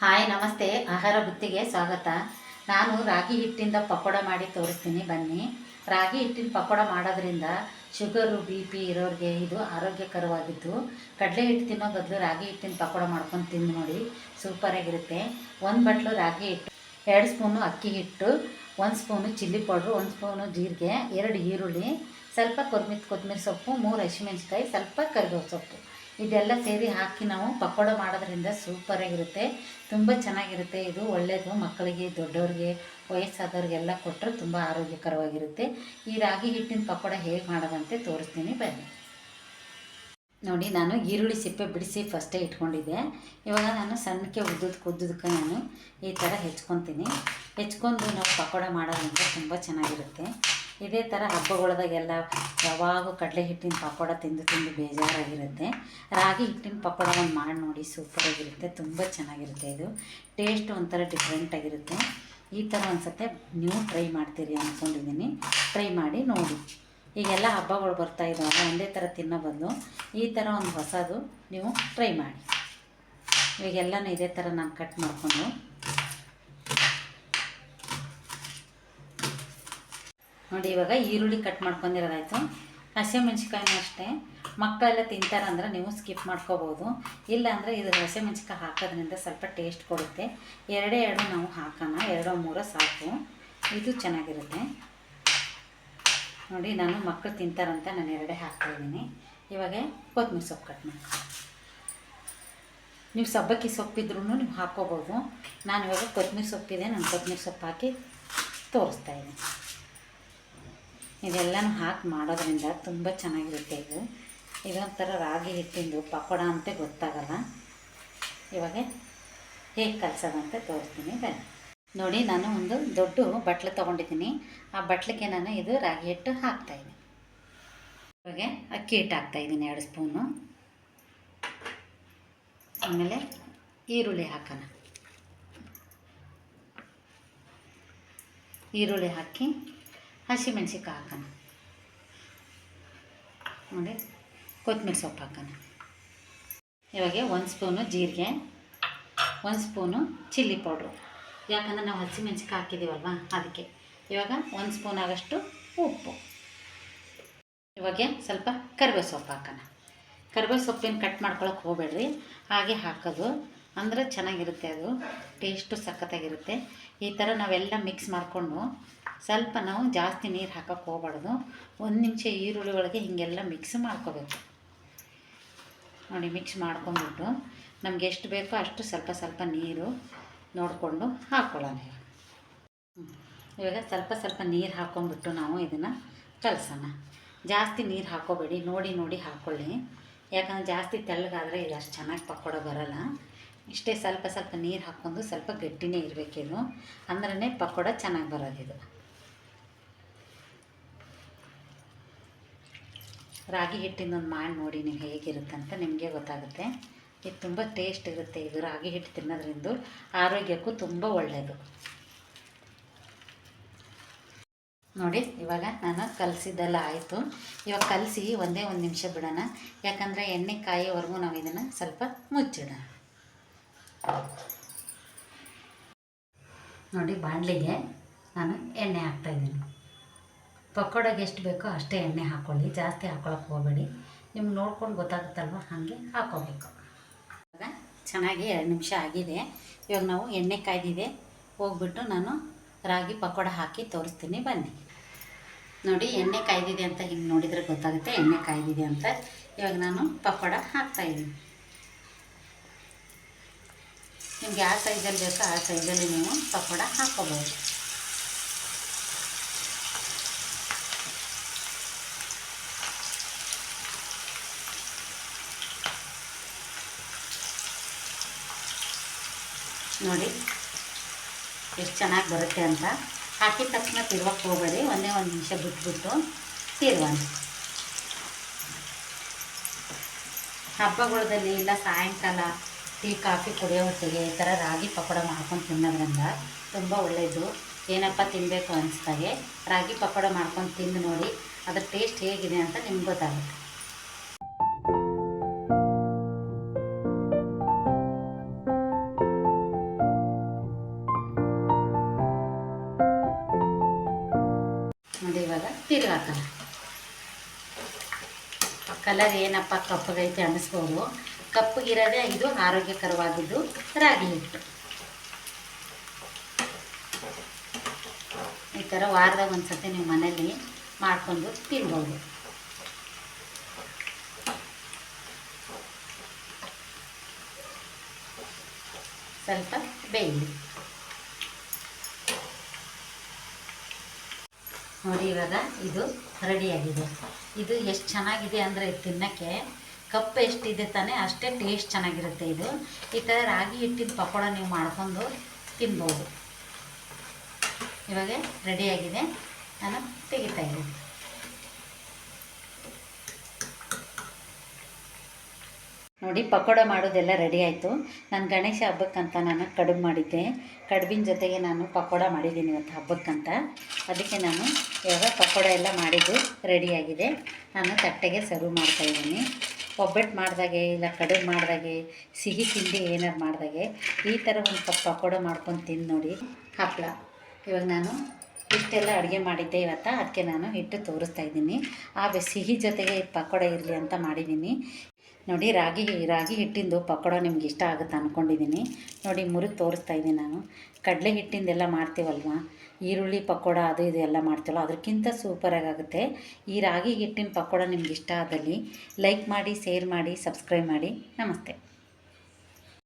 Hi, ನಮಸ್ತೆ. ಆಹಾರ ಬುತ್ತಿಗೆ ಸ್ವಾಗತ. ನಾನು ರಾಗಿ ಹಿಟ್ಟಿಂದ ಪಕೋಡ ಮಾಡಿ ತೋರಿಸ್ತೀನಿ. ಬನ್ನಿ. ರಾಗಿ ಹಿಟ್ಟಿನ ಪಕೋಡ ಮಾಡೋದ್ರಿಂದ ಶುಗರು, ಬಿ ಪಿ ಇರೋರಿಗೆ ಇದು ಆರೋಗ್ಯಕರವಾಗಿದ್ದು, ಕಡಲೆ ಹಿಟ್ಟು ತಿನ್ನೋ ಬದಲು ರಾಗಿ ಹಿಟ್ಟಿನ ಪಕೋಡ ಮಾಡ್ಕೊಂಡು ತಿಂದು ನೋಡಿ. ಸೂಪರಾಗಿರುತ್ತೆ ಒಂದು ಬಟ್ಲು ರಾಗಿ ಹಿಟ್ಟು, ಎರಡು ಸ್ಪೂನು ಅಕ್ಕಿ ಹಿಟ್ಟು, ಒಂದು ಸ್ಪೂನು ಚಿಲ್ಲಿ ಪೌಡ್ರು, ಒಂದು ಸ್ಪೂನು ಜೀರಿಗೆ, ಎರಡು ಈರುಳ್ಳಿ, ಸ್ವಲ್ಪ ಕೊರ್ಮಿತ್ ಕೊತ್ತಂಬರಿ ಸೊಪ್ಪು, ಮೂರು ಹಸಿಮೆಣ್ಸಿಕಾಯಿ ಸ್ವಲ್ಪ ಕರಿಬೇವು ಸೊಪ್ಪು. ಇದೆಲ್ಲ ಸೇರಿ ಹಾಕಿ ನಾವು ಪಕೋಡ ಮಾಡೋದ್ರಿಂದ ಸೂಪರಾಗಿರುತ್ತೆ ತುಂಬ ಚೆನ್ನಾಗಿರುತ್ತೆ. ಇದು ಒಳ್ಳೆಯದು ಮಕ್ಕಳಿಗೆ, ದೊಡ್ಡವ್ರಿಗೆ, ವಯಸ್ಸಾದವ್ರಿಗೆಲ್ಲ ಕೊಟ್ಟರೆ ತುಂಬ ಆರೋಗ್ಯಕರವಾಗಿರುತ್ತೆ. ಈ ರಾಗಿ ಹಿಟ್ಟಿನ ಪಕೋಡ ಹೇಗೆ ಮಾಡೋದಂತೆ ತೋರಿಸ್ತೀನಿ. ಬನ್ನಿ. ನೋಡಿ, ನಾನು ಈರುಳ್ಳಿ ಸಿಪ್ಪೆ ಬಿಡಿಸಿ ಫಸ್ಟೇ ಇಟ್ಕೊಂಡಿದ್ದೆ. ಇವಾಗ ನಾನು ಸಣ್ಣಕ್ಕೆ ಉದ್ದದ್ದು ಉದ್ದದಕ್ಕೆ ನಾನು ಈ ಥರ ಹೆಚ್ಕೊತೀನಿ. ಹೆಚ್ಕೊಂಡು ನಾವು ಪಕೋಡ ಮಾಡೋದ್ರಿಂದ ತುಂಬ ಚೆನ್ನಾಗಿರುತ್ತೆ. ಇದೇ ಥರ ಹಬ್ಬಗಳದಾಗೆಲ್ಲ ಯಾವಾಗೂ ಕಡಲೆ ಹಿಟ್ಟಿನ ಪಕೋಡ ತಿಂದು ತಿಂದು ಬೇಜಾರಾಗಿರುತ್ತೆ. ರಾಗಿ ಹಿಟ್ಟಿನ ಪಕೋಡ ಒಂದು ಮಾಡಿ ನೋಡಿ ಸೂಪರಾಗಿರುತ್ತೆ. ತುಂಬ ಚೆನ್ನಾಗಿರುತ್ತೆ ಇದು. ಟೇಸ್ಟ್ ಒಂಥರ ಡಿಫ್ರೆಂಟಾಗಿರುತ್ತೆ ಈ ಥರ ಅನ್ಸುತ್ತೆ. ನೀವು ಟ್ರೈ ಮಾಡ್ತೀರಿ ಅಂದ್ಕೊಂಡಿದ್ದೀನಿ ಟ್ರೈ ಮಾಡಿ ನೋಡಿ. ಈಗೆಲ್ಲ ಹಬ್ಬಗಳು ಬರ್ತಾ ಇದ್ದಾವೆ ಒಂದೇ ಥರ ತಿನ್ನೋ ಬದಲು ಈ ಥರ ಒಂದು ಹೊಸದು ನೀವು ಟ್ರೈ ಮಾಡಿ. ಇವಾಗೆಲ್ಲನೂ ಇದೇ ಥರ ನಾನು ಕಟ್ ಮಾಡಿಕೊಂಡು ನೋಡಿ, ಇವಾಗ ಈರುಳ್ಳಿ ಕಟ್ ಮಾಡ್ಕೊಂಡಿರೋದಾಯಿತು. ಹಸಿಮೆಣ್ಸಿಕಾಯಿನೂ ಅಷ್ಟೇ. ಮಕ್ಕಳೆಲ್ಲ ತಿಂತಾರಂದ್ರೆ ನೀವು ಸ್ಕಿಪ್ ಮಾಡ್ಕೋಬೋದು. ಇಲ್ಲ ಅಂದರೆ ಇದು ಹಸಿಮೆಣ್ಸಿಕಾಯಿ ಹಾಕೋದ್ರಿಂದ ಸ್ವಲ್ಪ ಟೇಸ್ಟ್ ಕೊಡುತ್ತೆ. ಎರಡೇ ಎರಡು ನಾವು ಹಾಕೋಣ. ಎರಡೋ ಮೂರೋ ಸಾಕು. ಇದು ಚೆನ್ನಾಗಿರುತ್ತೆ. ನೋಡಿ, ನಾನು ಮಕ್ಕಳು ತಿಂತಾರಂತ ನಾನು ಎರಡೇ ಹಾಕ್ತಾಯಿದ್ದೀನಿ ಇವಾಗ ಕೊತ್ತಂಬರಿ ಸೊಪ್ಪು ಕಟ್ ಮಾಡಿ. ನೀವು ಸಬ್ಬಕ್ಕಿ ಸೊಪ್ಪಿದ್ರೂ ನೀವು ಹಾಕ್ಕೋಬೋದು ನಾನು ಇವಾಗ ಕೊತ್ತಂಬರಿ ಸೊಪ್ಪಿದೆ. ನಾನು ಕೊತ್ತಂಬರಿ ಸೊಪ್ಪು ಹಾಕಿ ತೋರಿಸ್ತಾ ಇದ್ದೀನಿ. ಇದೆಲ್ಲನೂ ಹಾಕಿ ಮಾಡೋದ್ರಿಂದ ತುಂಬ ಚೆನ್ನಾಗಿರುತ್ತೆ ಇದು. ಇದೊಂಥರ ರಾಗಿ ಹಿಟ್ಟಿಂದು ಪಕೋಡ ಅಂತ ಗೊತ್ತಾಗಲ್ಲ. ಇವಾಗ ಹೇಗೆ ಕಲಸೋದಂತ ತೋರಿಸ್ತೀನಿ, ಬನ್ನಿ. ನೋಡಿ, ನಾನು ಒಂದು ದೊಡ್ಡ ಬಟ್ಲು ತೊಗೊಂಡಿದ್ದೀನಿ. ಆ ಬಟ್ಲಿಗೆ ನಾನು ಇದು ರಾಗಿ ಹಿಟ್ಟು ಹಾಕ್ತಾಯಿದ್ದೀನಿ ಇವಾಗ ಅಕ್ಕಿ ಹಿಟ್ಟು ಹಾಕ್ತಾಯಿದ್ದೀನಿ ಎರಡು ಸ್ಪೂನು. ಆಮೇಲೆ ಈರುಳ್ಳಿ ಹಾಕೋಣ. ಈರುಳ್ಳಿ ಹಾಕಿ ಹಸಿಮೆಣ್ಸಿಕಾಯಿ ಹಾಕೋಣ. ನೋಡಿ, ಕೊತ್ತಂಬರಿ ಸೊಪ್ಪು ಹಾಕೋಣ. ಇವಾಗ ಒಂದು ಸ್ಪೂನು ಜೀರಿಗೆ, ಒಂದು ಸ್ಪೂನು ಚಿಲ್ಲಿ ಪೌಡ್ರು. ಯಾಕಂದ್ರೆ ನಾವು ಹಸಿಮೆಣ್ಸಿಕಾಯಿ ಹಾಕಿದ್ದೀವಲ್ವ ಅದಕ್ಕೆ. ಇವಾಗ ಒಂದು ಸ್ಪೂನ್ ಆಗಷ್ಟು ಉಪ್ಪು. ಇವಾಗ ಸ್ವಲ್ಪ ಕರಿಬೇವು ಸೊಪ್ಪು ಹಾಕೋಣ. ಕರಿಬೇವು ಸೊಪ್ಪಿನ ಕಟ್ ಮಾಡ್ಕೊಳಕ್ಕೆ ಹೋಗಬೇಡ್ರಿ. ಹಾಗೆ ಹಾಕೋದು. ಅಂದರೆ ಚೆನ್ನಾಗಿರುತ್ತೆ ಅದು. ಟೇಸ್ಟು ಸಖತ್ತಾಗಿರುತ್ತೆ. ಈ ಥರ ನಾವೆಲ್ಲ ಮಿಕ್ಸ್ ಮಾಡಿಕೊಂಡು ಸ್ವಲ್ಪ ನಾವು ಜಾಸ್ತಿ ನೀರು ಹಾಕೋಕೆ ಹೋಗ್ಬಾರ್ದು. ಒಂದು ನಿಮಿಷ ಈರುಳ್ಳಿ ಒಳಗೆ ಹೀಗೆಲ್ಲ ಮಿಕ್ಸ್ ಮಾಡ್ಕೋಬೇಕು. ನೋಡಿ ಮಿಕ್ಸ್ ಮಾಡ್ಕೊಂಬಿಟ್ಟು ನಮ್ಗೆ ಎಷ್ಟು ಬೇಕೋ ಅಷ್ಟು ಸ್ವಲ್ಪ ಸ್ವಲ್ಪ ನೀರು ನೋಡಿಕೊಂಡು ಹಾಕ್ಕೊಳ್ಳೋಣ ಇವಾಗ. ಇವಾಗ ಸ್ವಲ್ಪ ಸ್ವಲ್ಪ ನೀರು ಹಾಕ್ಕೊಂಬಿಟ್ಟು ನಾವು ಇದನ್ನು ಕಲಸೋಣ. ಜಾಸ್ತಿ ನೀರು ಹಾಕೋಬೇಡಿ, ನೋಡಿ ನೋಡಿ ಹಾಕ್ಕೊಳ್ಳಿ ಯಾಕಂದ್ರೆ ಜಾಸ್ತಿ ತೆಳ್ಳಗಾದರೆ ಇದು ಅಷ್ಟು ಚೆನ್ನಾಗಿ ಪಕೋಡ ಬರೋಲ್ಲ. ಇಷ್ಟೇ ಸ್ವಲ್ಪ ಸ್ವಲ್ಪ ನೀರು ಹಾಕ್ಕೊಂಡು ಸ್ವಲ್ಪ ಗಟ್ಟಿನೇ ಇರಬೇಕಿದು ಅಂದ್ರೇ ಪಕೋಡ ಚೆನ್ನಾಗಿ ಬರೋದಿದು. ರಾಗಿ ಹಿಟ್ಟಿಂದೊಂದು ಮಾಡಿ ನೋಡಿ ನೀವು ಹೇಗಿರುತ್ತೆ ಅಂತ ನಿಮಗೆ ಗೊತ್ತಾಗುತ್ತೆ. ಇದು ತುಂಬ ಟೇಸ್ಟ್ ಇರುತ್ತೆ ಇದು ರಾಗಿ ಹಿಟ್ಟು ತಿನ್ನೋದ್ರಿಂದ. ಆರೋಗ್ಯಕ್ಕೂ ತುಂಬ ಒಳ್ಳೆಯದು ನೋಡಿ, ಇವಾಗ ನಾನು ಕಲಸಿದ್ದೆಲ್ಲ ಆಯಿತು. ಇವಾಗ ಕಲಸಿ ಒಂದೇ ಒಂದು ನಿಮಿಷ ಬಿಡೋಣ. ಯಾಕಂದರೆ ಎಣ್ಣೆ ಕಾಯೋವರೆಗೂ ನಾವು ಇದನ್ನು ಸ್ವಲ್ಪ ಮುಚ್ಚಿಡೋಣ ನೋಡಿ, ಬಾಣಲಿಗೆ ನಾನು ಎಣ್ಣೆ ಹಾಕ್ತಾಯಿದ್ದೀನಿ ಪಕೋಡಾಗೆ ಎಷ್ಟು ಬೇಕೋ ಅಷ್ಟೇ ಎಣ್ಣೆ ಹಾಕ್ಕೊಳ್ಳಿ ಜಾಸ್ತಿ ಹಾಕ್ಕೊಳಕ್ಕೆ ಹೋಗಬೇಡಿ. ನಿಮ್ಗೆ ನೋಡ್ಕೊಂಡು ಗೊತ್ತಾಗುತ್ತಲ್ವ? ಹಾಗೆ ಹಾಕ್ಕೋಬೇಕು ಇವಾಗ ಚೆನ್ನಾಗಿ ಎರಡು ನಿಮಿಷ ಆಗಿದೆ. ಇವಾಗ ನಾವು ಎಣ್ಣೆ ಕಾಯ್ದಿದೆ. ಹೋಗ್ಬಿಟ್ಟು ನಾನು ರಾಗಿ ಪಕೋಡ ಹಾಕಿ ತೋರಿಸ್ತೀನಿ. ಬನ್ನಿ. ನೋಡಿ, ಎಣ್ಣೆ ಕಾಯ್ದಿದೆ ಅಂತ ಹಿಂಗೆ ನೋಡಿದರೆ ಗೊತ್ತಾಗುತ್ತೆ ಎಣ್ಣೆ ಕಾಯ್ದಿದೆ ಅಂತ. ಇವಾಗ ನಾನು ಪಕೋಡ ಹಾಕ್ತಾಯಿದ್ದೀನಿ ನಿಮ್ಗೆ ಯಾವ ಸೈಜಲ್ಲಿ ಬೇಕೋ? ಆ ಸೈಜಲ್ಲಿ ನೀವು ಪಕೋಡ ಹಾಕ್ಕೋಬೋದು. ನೋಡಿ ಎಷ್ಟು ಚೆನ್ನಾಗಿ ಬರುತ್ತೆ ಅಂತ. ಹಾಕಿದ ತಕ್ಷಣ ತಿರ್ವಕ್ಕೆ ಹೋಗಬೇಡಿ. ಒಂದೇ ಒಂದು ನಿಮಿಷ ಬಿಟ್ಬಿಟ್ಟು ತಿರ್ವಾನಿ ಹಬ್ಬಗಳದಲ್ಲಿ ಇಲ್ಲ, ಸಾಯಂಕಾಲ ಟೀ, ಕಾಫಿ ಕುಡಿಯೋ ಹೊತ್ತಿಗೆ ಈ ಥರ ರಾಗಿ ಪಕೋಡ ಮಾಡ್ಕೊಂಡು ತಿನ್ನೋದ್ರಿಂದ ತುಂಬ ಒಳ್ಳೆಯದು ಏನಪ್ಪ ತಿನ್ನಬೇಕು ಅನಿಸ್ದಾಗೆ ರಾಗಿ ಪಕೋಡ ಮಾಡ್ಕೊಂಡು ತಿಂದು ನೋಡಿ, ಅದ್ರ ಟೇಸ್ಟ್ ಹೇಗಿದೆ ಅಂತ ನಿಮ್ಗೆ ಗೊತ್ತಾಗುತ್ತೆ. ತಿರ್ಗಿ ತಿರುಗಾಕಲ್ಲ ಕಲರ್ ಏನಪ್ಪ ಕಪ್ಪಗೈತೆ ಅನ್ನಿಸ್ಬೋದು. ಕಪ್ಪಗಿರೋದೇ ಇದು ಆರೋಗ್ಯಕರವಾಗಿದ್ದು ರಾಗಿ ಹಿಟ್ಟು. ಈ ಥರ ವಾರದಾಗ ಒಂದು ಸತಿ ನೀವು ಮನೇಲಿ ಮಾಡಿಕೊಂಡು ತಿನ್ಬೋದು. ಸ್ವಲ್ಪ ಬೇಯಲಿ ನೋಡಿ, ಇವಾಗ ಇದು ರೆಡಿಯಾಗಿದೆ. ಇದು ಎಷ್ಟು ಚೆನ್ನಾಗಿದೆ ಅಂದರೆ ತಿನ್ನೋಕ್ಕೆ. ಕಪ್ಪು ಎಷ್ಟಿದೆ ತಾನೇ, ಅಷ್ಟೇ ಟೇಸ್ಟ್ ಚೆನ್ನಾಗಿರುತ್ತೆ ಇದು. ಈ ಥರ ರಾಗಿ ಹಿಟ್ಟಿನ ಪಕೋಡ ನೀವು ಮಾಡ್ಕೊಂಡು ತಿನ್ಬೋದು. ಇವಾಗ ರೆಡಿಯಾಗಿದೆ. ನಾನು ತೆಗಿತಾ ನೋಡಿ, ಪಕೋಡ ಮಾಡೋದೆಲ್ಲ ರೆಡಿ ಆಯಿತು. ನಾನು ಗಣೇಶ ಹಬ್ಬಕ್ಕಂತ ನಾನು ಕಡುಬು ಮಾಡಿದ್ದೆ. ಕಡುಬಿನ ಜೊತೆಗೆ ನಾನು ಪಕೋಡ ಮಾಡಿದ್ದೀನಿ ಇವತ್ತು ಹಬ್ಬಕ್ಕಂತ. ಅದಕ್ಕೆ ನಾನು ಇವಾಗ ಪಕೋಡ ಎಲ್ಲ ಮಾಡಿದ್ದು ರೆಡಿಯಾಗಿದೆ ನಾನು ತಟ್ಟೆಗೆ ಸರ್ವ್ ಮಾಡ್ತಾಯಿದ್ದೀನಿ ಒಬ್ಬಟ್ಟು ಮಾಡಿದಾಗೆ ಇಲ್ಲ, ಕಡುಬು ಮಾಡಿದಾಗೆ, ಸಿಹಿ ತಿಂಡಿ ಏನಾರು ಮಾಡಿದಾಗೆ, ಈ ಥರ ಒಂದು ಕಪ್ ಪಕೋಡ ಮಾಡ್ಕೊಂಡು ತಿಂದು ನೋಡಿ ಹಪ್ಪಳ ಇವಾಗ ನಾನು ಇಷ್ಟೆಲ್ಲ ಅಡುಗೆ ಮಾಡಿದ್ದೆ ಇವತ್ತು. ಅದಕ್ಕೆ ನಾನು ಹಿಟ್ಟು ತೋರಿಸ್ತಾ ಇದ್ದೀನಿ. ಆ ಸಿಹಿ ಜೊತೆಗೆ ಪಕೋಡ ಇರಲಿ ಅಂತ ಮಾಡಿದ್ದೀನಿ. ನೋಡಿ, ರಾಗಿ ರಾಗಿ ಹಿಟ್ಟಿಂದು ಪಕೋಡ ನಿಮ್ಗೆ ಇಷ್ಟ ಆಗುತ್ತೆ ಅಂದ್ಕೊಂಡಿದ್ದೀನಿ ನೋಡಿ, ಮುರಿದು ತೋರಿಸ್ತಾ ಇದ್ದೀನಿ ನಾನು. ಕಡಲೆ ಹಿಟ್ಟಿಂದೆಲ್ಲ ಮಾಡ್ತೀವಲ್ವ? ಈರುಳ್ಳಿ ಪಕೋಡ, ಅದು ಇದು ಎಲ್ಲ ಮಾಡ್ತೀವಲ್ಲ, ಅದಕ್ಕಿಂತ ಸೂಪರಾಗಿ ಆಗುತ್ತೆ ಈ ರಾಗಿ ಹಿಟ್ಟಿನ ಪಕೋಡ ನಿಮ್ಗೆ ಇಷ್ಟ ಆದಲ್ಲಿ ಲೈಕ್ ಮಾಡಿ ಶೇರ್ ಮಾಡಿ ಸಬ್ಸ್ಕ್ರೈಬ್ ಮಾಡಿ. ನಮಸ್ತೆ.